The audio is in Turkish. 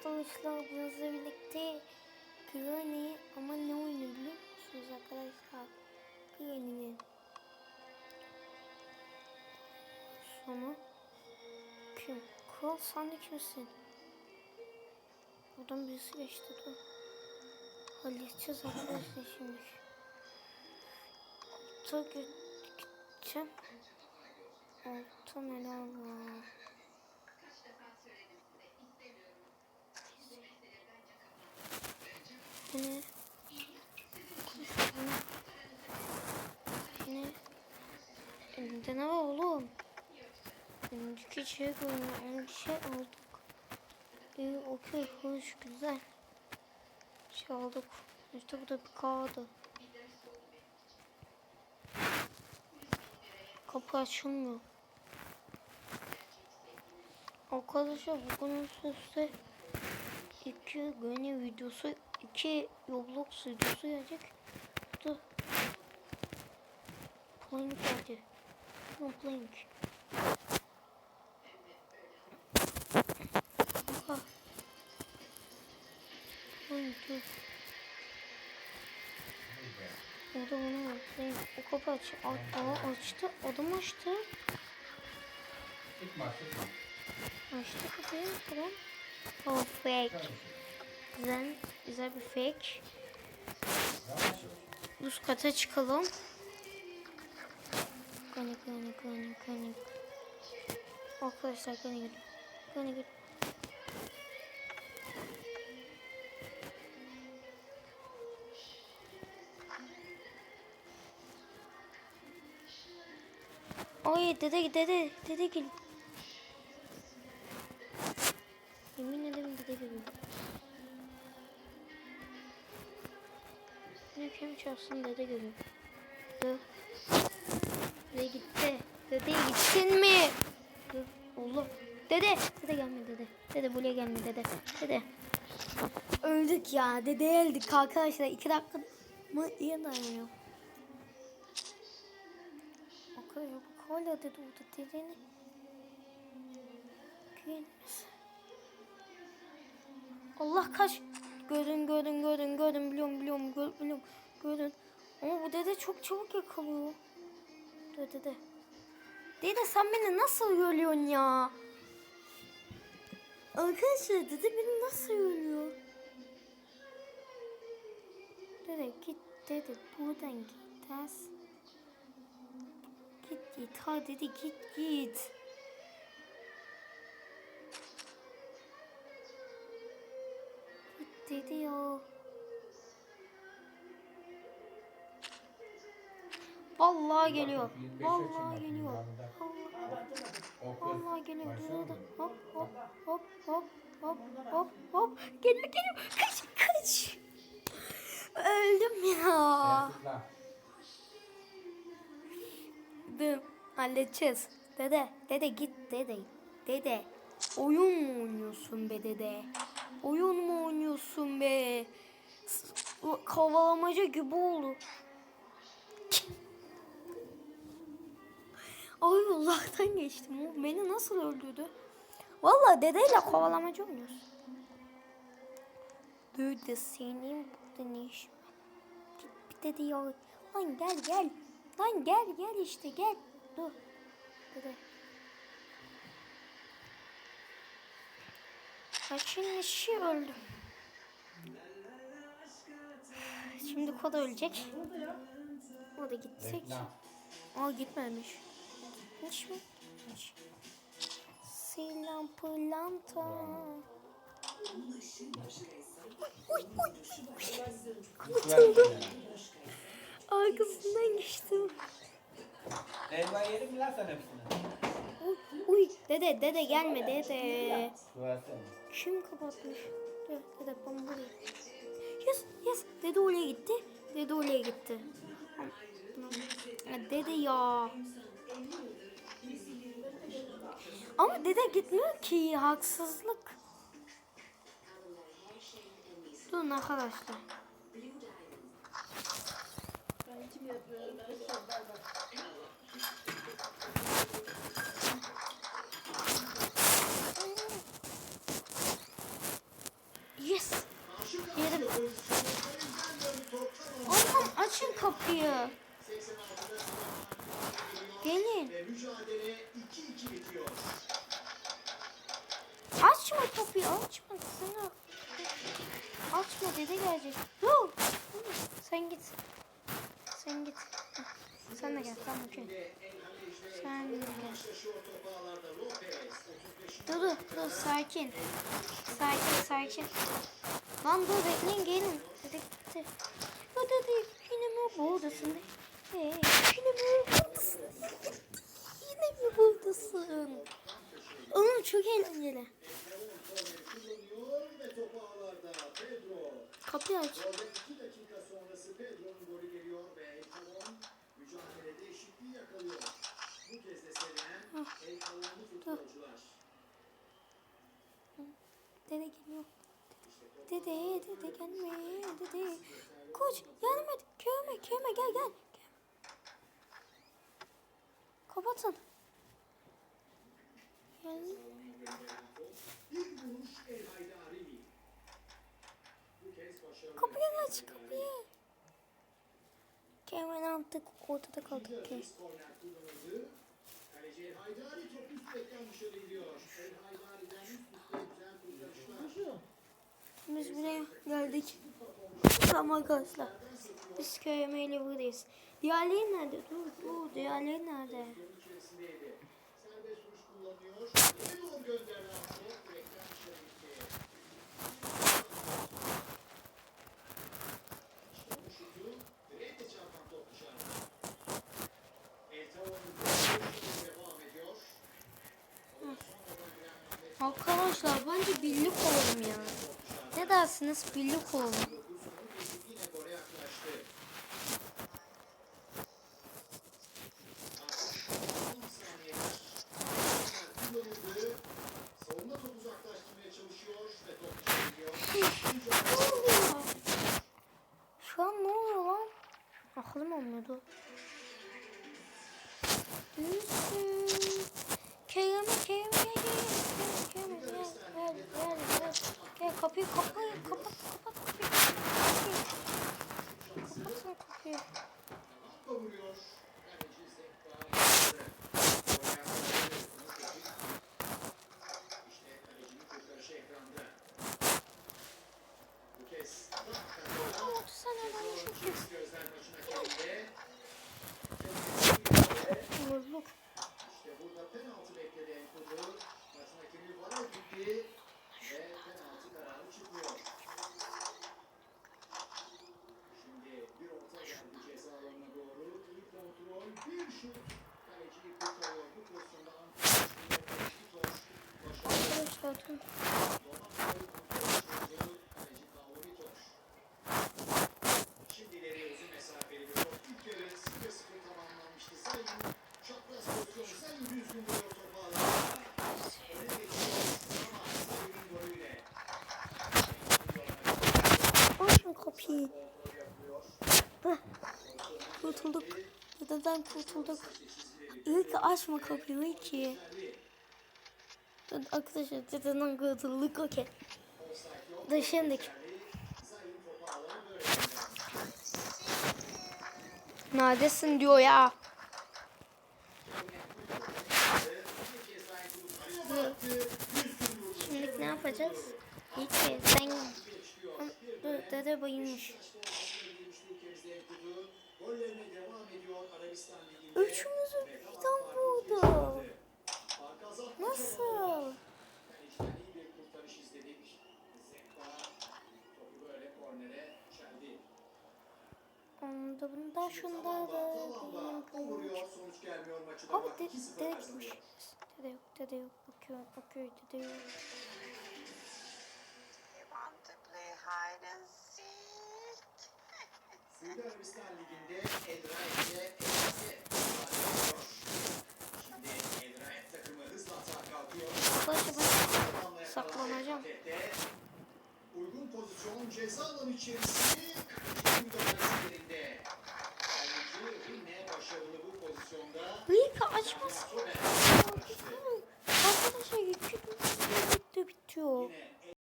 arkadaşlar bununla birlikte Granny ama ne oyunu biliyor musunuz arkadaşlar? Granny'nin sonu kim? Kral sen de kimsin? Buradan birisi geçti dur. Halledeceğiz arkadaşlar şimdi. Alta gideceğim. Altta neler var? Ne? Ne? Elinde ne var oğlum? Önceki şey koyma, önceki şey aldık. İyi, okey, hoş, güzel. Şey aldık. İşte bu da bir kağıdı. Kapı açılmıyor. Arkadaşlar bugün size iki gönül videosu, iki Roblox videosu gelecek. Dur. Plank geldi. Tamam plank. Aha. Plank dur. Orada bunu var. Plank. O kapı aç. Aa, açtı. Adam açtı. Açtı kapıyı. Tamam. Oh fake. Güzel, güzel bir fake. Üst kata çıkalım. Gani gani gani gani. Arkadaşlar gani gani. Gani gani. Ay dede dede dede gel. Ne kim çalsın dede geliyor. Dur. Dede gitti. Dede gittin mi? Dur. Dede. Dede gelme dede. Dede buraya gelme dede. Dede. Öldük ya. Dede öldük arkadaşlar. iki dakika mı iyi dayanıyor. Arkadaşlar bak hala dede orada dedeni. Gelmesin. Allah kaç. Görün görün görün görün biliyorum biliyorum gör, biliyorum görün. Ama bu dede çok çabuk yakalıyor. Dur dede. Dede sen beni nasıl görüyorsun ya? Arkadaşlar dede beni nasıl görüyor? Dede git dede buradan git ters. Git git hadi dede git git. Dedi ya. Vallahi geliyor. 25 Vallahi geliyor. Vallahi, geliyor. Dur. Hop hop hop hop hop hop hop. Geliyor geliyor. Kaç kaç. Öldüm ya. Dur. Halledeceğiz. Dede. Dede git dede. Dede. Oyun mu oynuyorsun be dede? Oyun mu oynuyorsun be? Kovalamaca gibi oldu. Ay Allah'tan geçtim. O beni nasıl öldürdü? Vallahi dedeyle kovalamaca oynuyoruz. Dede senin burada ne işin bir dede ya. Lan gel gel. Lan gel gel işte gel. Dur. Dede. Kaçın işi öldü. Şimdi kod ölecek. O da. Reklam. Aa gitmemiş. Gitmiş mi? Uy uy uy. Kurtuldum. Arkasından geçtim. Elma yerim lan sen hepsini? Dede dede gelme dede. Kim kapatmış? Dur dede ben buraya. Yes yes. Dede oraya gitti. Dede oraya gitti. Dede ya. Ama dede gitmiyor ki haksızlık. Durun arkadaşlar. kapıyı. Gelin. Ve mücadele 2-2 bitiyor. Açma kapıyı açma sana. Açma dede gelecek. Dur. Sen git. Sen git. Sen de gel tamam okey. Sen de gel. Başlaşıyor top ağlarda Lopez. 35. Dur dur dur sakin. Sakin sakin. Lan dur bekleyin gelin. Dede gitti. Yine mi buradasın? Ee, yine mi buradasın? Yine mi buradasın? Oğlum çok eğlenceli. Kapıyı aç. Orada 2 dakika sonrası Pedro'nun golü geliyor ve El Talon mücadelede eşitliği yakalıyor. Bu kez de sevinen El Talon'lu futbolcular. Dede geliyor. Dede, dede gelme, dede. Koş, yardım et. Köyme, köyme, gel, gel. Kapatın. Başarılı. Kapıyı aç, kapıyı. Köymen artık ortada kaldık ki. Kaleci El Haydari top üst direkten dışarı gidiyor. El Haydari'den üst üste güzel kurtarışlar. Biz buraya geldik. Tamam arkadaşlar. Biz köymeyle buradayız. Diğerleri nerede? Dur, dur. Diğerleri nerede? Arkadaşlar bence birlik olalım ya. Ne dersiniz? Birlik oluyor? Şu an ne oluyor lan? Aklım olmuyordu. Gel kapıyı kapıyı kapat kapat kapıyı. Kapıyı. Golüyle. Açın kapıyı. Kurtulduk. Dededen kurtulduk. İyi ki açma kapıyı iyi ki. Arkadaşlar dededen kurtulduk okey. Böyle gönderdi. Neredesin diyor ya. Şimdi ne yapacağız? İyi ki sen... Dede bayılmış. Şunda Zamanla, da zamanla o vuruyor. Sonuç gelmiyor maçı da Abi bak. de, 2-0 dede gitmiş. Dede yok dede yok. Bakıyor bakıyor dede yok. You want to play hide and seek? Suudi Arabistan Ligi'nde. Şimdi takımı hızla atağa kalkıyor. Arkadaşlar saklanacağım. Uygun pozisyon ceza alanı içerisinde müdahalesi Kaleci ki açmasın. Arkadaşlar iki bitti bitiyor.